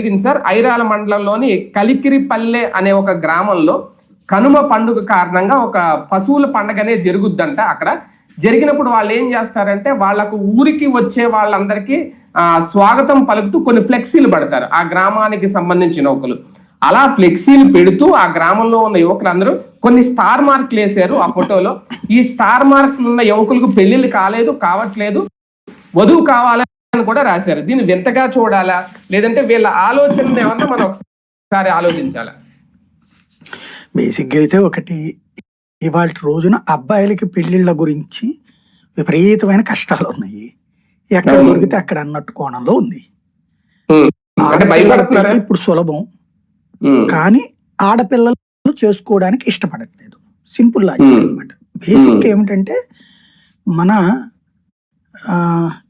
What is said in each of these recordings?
జరిగింది సార్. ఐరాల మండలంలోని కలికిరిపల్లె అనే ఒక గ్రామంలో కనుమ పండుగ కారణంగా ఒక పశువుల పండుగ అనేది జరుగుద్దంట అక్కడ. జరిగినప్పుడు వాళ్ళు ఏం చేస్తారంటే వాళ్ళకు ఊరికి వచ్చే వాళ్ళందరికీ ఆ, స్వాగతం పలుకుతూ కొన్ని ఫ్లెక్సీలు పెడతారు. ఆ గ్రామానికి సంబంధించిన ఒకరు అలా ఫ్లెక్సీలు పెడుతూ ఆ గ్రామంలో ఉన్న యువకులందరూ కొన్ని స్టార్ మార్కులు వేశారు ఆ ఫోటోలో. ఈ స్టార్ మార్కులు ఉన్న యువకులకు పెళ్ళిళ్ళు కాలేదు కావట్లేదు. వధువు కావాలని కూడా రాశారు. దీన్ని వింతగా చూడాలా? లేదంటే వీళ్ళ ఆలోచన ఏమన్నా మనం ఒకసారి ఆలోచించాలా? బేసిక్గా అయితే ఒకటి ఇవాళ రోజున అబ్బాయిలకి పెళ్ళిళ్ళ గురించి విపరీతమైన కష్టాలు ఉన్నాయి. ఎక్కడ. దొరికితే అక్కడ అన్నట్టు కోణంలో ఉంది. ఇప్పుడు సులభం. కానీ ఆడపిల్లలు చేసుకోవడానికి ఇష్టపడట్లేదు. Simple logic. అనమాట బేసిక్. ఏమిటంటే మన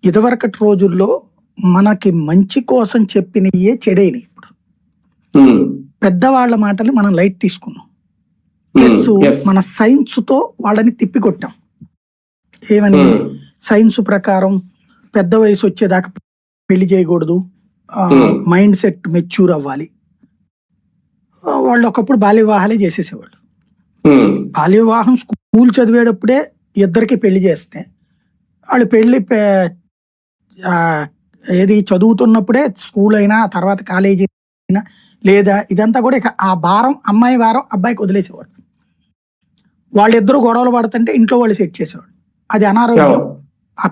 ఇదివరకటి రోజుల్లో మనకి మంచి కోసం చెప్పినయే చెడైనవి ఇప్పుడు. పెద్దవాళ్ళ మాటలు మనం లైట్ తీసుకున్నాం. ప్లస్. మన సైన్స్తో వాళ్ళని తిప్పికొట్టాం ఏమని. సైన్స్ ప్రకారం పెద్ద వయసు వచ్చేదాకా పెళ్ళి చేయకూడదు. మైండ్ సెట్ మెచ్యూర్ అవ్వాలి వాళ్ళు ఒకప్పుడు బాల్య వివాహాలే చేసేసేవాళ్ళు. బాల్య వివాహం స్కూల్ చదివేటప్పుడే ఇద్దరికి పెళ్ళి చేస్తే వాళ్ళు పెళ్ళి పే- ఆ, ఏది చదువుతున్నప్పుడే స్కూల్ అయినా తర్వాత కాలేజీ అయినా లేదా ఇదంతా కూడా ఇక ఆ భారం అమ్మాయి భారం అబ్బాయికి వదిలేసేవాడు. వాళ్ళిద్దరూ గొడవలు పడుతుంటే ఇంట్లో వాళ్ళు సెట్ చేసేవాడు. అది అనారోగ్యం. ఆ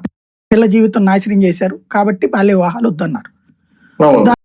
పిల్ల జీవితం నాశనం చేశారు. కాబట్టి బాల్య వివాహాలు వద్దన్నారు.